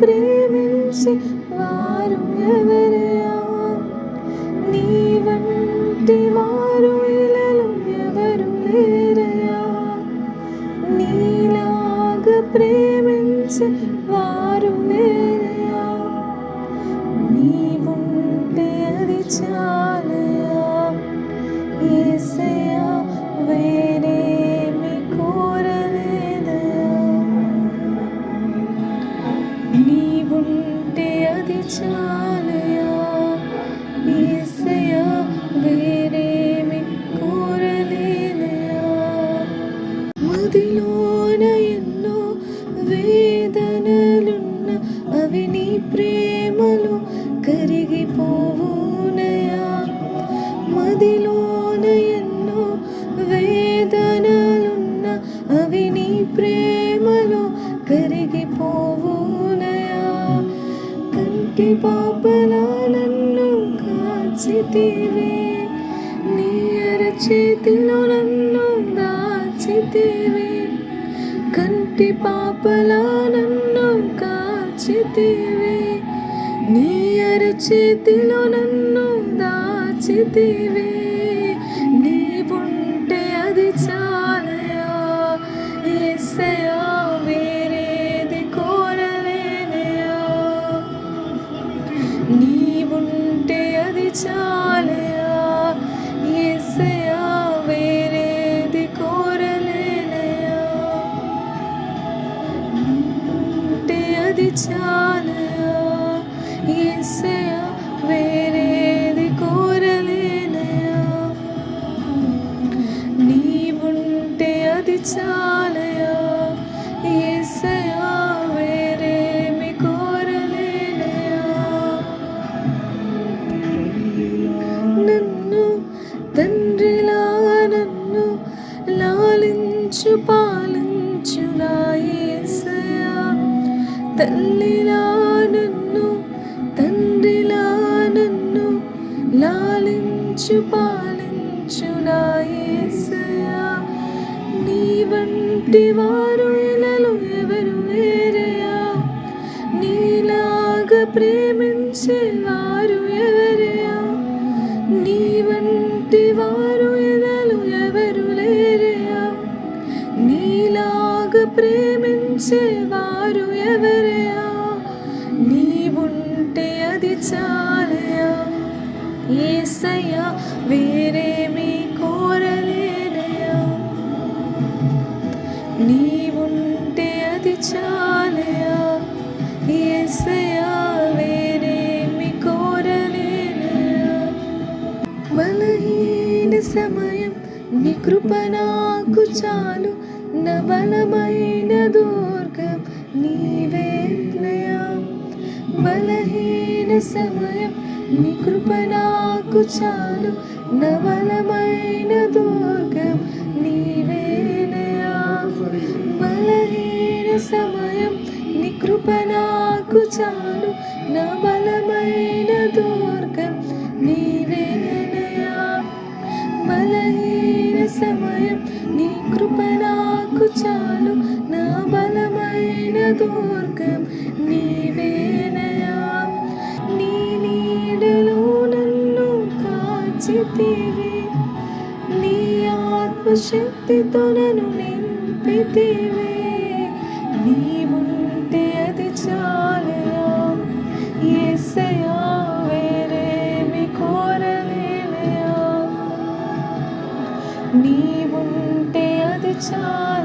ప్రేమించి వారు ఎవరయా చాలయా యేసయ్యా వేరేమి కోరలేనయా మదిలోన ఎన్నో వేదనలున్న అవి నీ ప్రేమలో కరిగిపోవునయా మదిలోన ఎన్నో వేదనలున్న అవి నీ ప్రేమలో కంటి పాపలా నన్ను కాచితివే. నీ అరచేతిలో నన్ను దాచితివే. కంటి పాపలా నన్ను కాచితివే. నీ అరచేతిలో నన్ను దాచితివే. నీవుంటే అది చాలయా ఎసయా వేరేది కోరలేనయా ఉంటే అది చాలయా ఎసయా వేరేది కోరలేనయా నీవుంటే అది చాలయా లాలించు పాలించు నా యేసయ్యా తల్లిలా నన్ను తండ్రిలా నన్ను లాలించు పాలించు నా యేసయ్యా నీ వంటి వారు ఇలలో ఎవరు లేరయా నీలాగా ప్రేమించే నీలాగా ప్రేమించే వారు ఎవరయా నీవుంటే అది చాలయా ఏసయ్యా వేరేమీ కోరలేనయా నీవుంటే అది చాలయా ఏసయ్యా వేరేమి కోరలేనయా బలహీన సమయం నీ కృప నాకు చాలు. నా బలమైన దుర్గం నీవేనయా బలహీన సమయం నీ కృప నాకు చాలు. నా బలమైన దుర్గం నీవేనయా బలహీన సమయం నీ కృప నాకు చాలు. నా బలమైన దుర్గం బలమైన దుర్గం నీవేనయా నీ నీడలో నన్ను కాచితివి. నీ ఆత్మశక్తితో నన్ను నింపితివే. నీవుంటే అది చాలయా యేసయ్యా వేరేమి కోరలేనయా. నీవుంటే అది చాలయా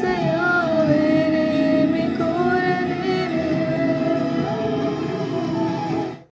있어요.